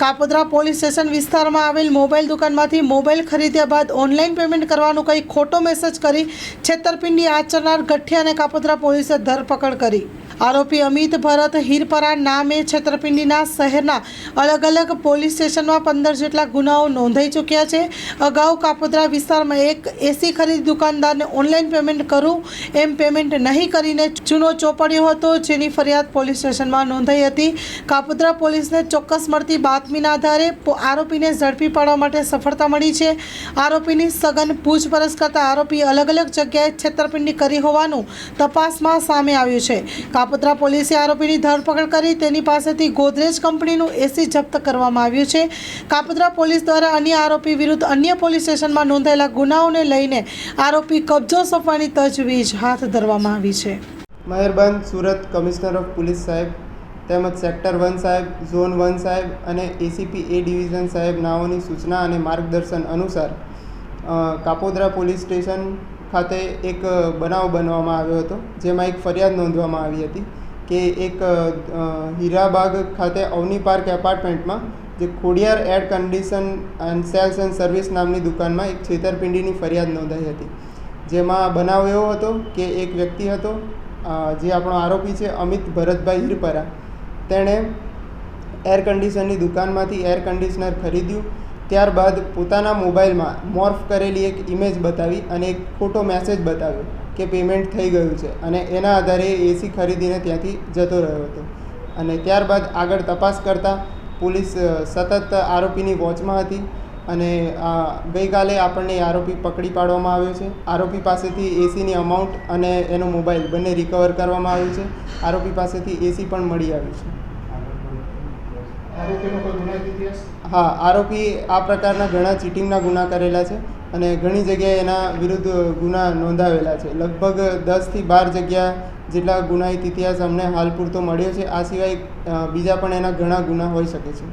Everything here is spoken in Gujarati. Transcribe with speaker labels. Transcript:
Speaker 1: કાપોદ્રા પોલીસ સ્ટેશન વિસ્તારમાં આવેલ મોબાઈલ દુકાનમાંથી મોબાઈલ ખરીદ્યા બાદ ઓનલાઈન પેમેન્ટ કરવાનું કંઈ ખોટો મેસેજ કરી છેતરપિંડી આચરનાર ગઠિયાને કાપોદ્રા પોલીસે ધરપકડ કરી. આરોપી અમિત ભરત હીરપરા નામે છેતરપિંડીના શહેરના અલગ અલગ પોલીસ સ્ટેશનમાં પંદર જેટલા ગુનાઓ નોંધાઈ ચૂક્યા છે. અગાઉ કાપોદ્રા વિસ્તારમાં એક એસી ખરીદ દુકાનદારને ઓનલાઈન પેમેન્ટ કરું એમ પેમેન્ટ નહીં કરીને ચૂનો ચોપડ્યો હતો, જેની ફરિયાદ પોલીસ સ્ટેશનમાં નોંધાઈ હતી. કાપોદ્રા પોલીસને ચોક્કસ મળતી બાતમીના આધારે આરોપીને ઝડપી પાડવા માટે સફળતા મળી છે. આરોપીની સઘન પૂછપરછ કરતા આરોપી અલગ અલગ જગ્યાએ છેતરપિંડી કરી હોવાનું તપાસમાં સામે આવ્યું છે. કાપોદ્રા પોલીસે આરોપીની ધરપકડ કરી તેની પાસેથી ગોદરેજ કંપનીનું એસી જપ્ત કરવામાં આવ્યું છે. કાપોદ્રા પોલીસ દ્વારા અન્ય આરોપી વિરુદ્ધ અન્ય પોલીસ સ્ટેશનમાં નોંધાયેલા ગુનાઓને લઈને આરોપી કબજો સોંપવાની તજવીજ હાથ ધરવામાં આવી છે.
Speaker 2: મહેરબાન સુરત કમિશનર ઓફ પોલીસ સાહેબ, તેમજ સેક્ટર વન સાહેબ, ઝોન વન સાહેબ અને એસીપી એ ડિવિઝન સાહેબ નાઓની સૂચના અને માર્ગદર્શન અનુસાર કાપોદ્રા પોલીસ સ્ટેશન ખાતે એક બનાવ બનવામાં આવ્યો હતો, જેમાં એક ફરિયાદ નોંધવામાં આવી હતી કે એક હીરાબાગ ખાતે અવની પાર્ક એપાર્ટમેન્ટમાં જે Khodiyar air condition and sales and service નામની દુકાનમાં એક છેતરપિંડીની ફરિયાદ નોંધાઈ હતી. જેમાં બનાવ એવો હતો કે એક વ્યક્તિ હતો જે આપણો આરોપી છે અમિત ભરતભાઈ હિરપરા. તેણે એર કન્ડિશનની દુકાનમાંથી એર કન્ડિશનર ખરીદ્યું ત્યારબાદ પોતાના મોબાઈલમાં મોર્ફ કરેલી એક ઇમેજ બતાવી અને એક ખોટો મેસેજ બતાવ્યો કે પેમેન્ટ થઈ ગયું છે અને એના આધારે એસી ખરીદીને ત્યાંથી જતો રહ્યો હતો. અને ત્યારબાદ આગળ તપાસ કરતાં પોલીસ સતત આરોપીની વોચમાં હતી અને ગઈકાલે આપણને એ આરોપી પકડી પાડવામાં આવ્યો છે. આરોપી પાસેથી એસીની અમાઉન્ટ અને એનો મોબાઈલ બંને રિકવર કરવામાં આવ્યું છે. આરોપી પાસેથી એસી પણ મળી આવ્યું છે. હા, આરોપી આ પ્રકારના ઘણા ચીટિંગના ગુના કરેલા છે અને ઘણી જગ્યાએ એના વિરુદ્ધ ગુના નોંધાવેલા છે. લગભગ દસથી બાર જગ્યા જેટલા ગુનાહિત ઇતિહાસ અમને હાલ પૂરતો મળ્યો છે. આ સિવાય બીજા પણ એના ઘણા ગુના હોઈ શકે છે.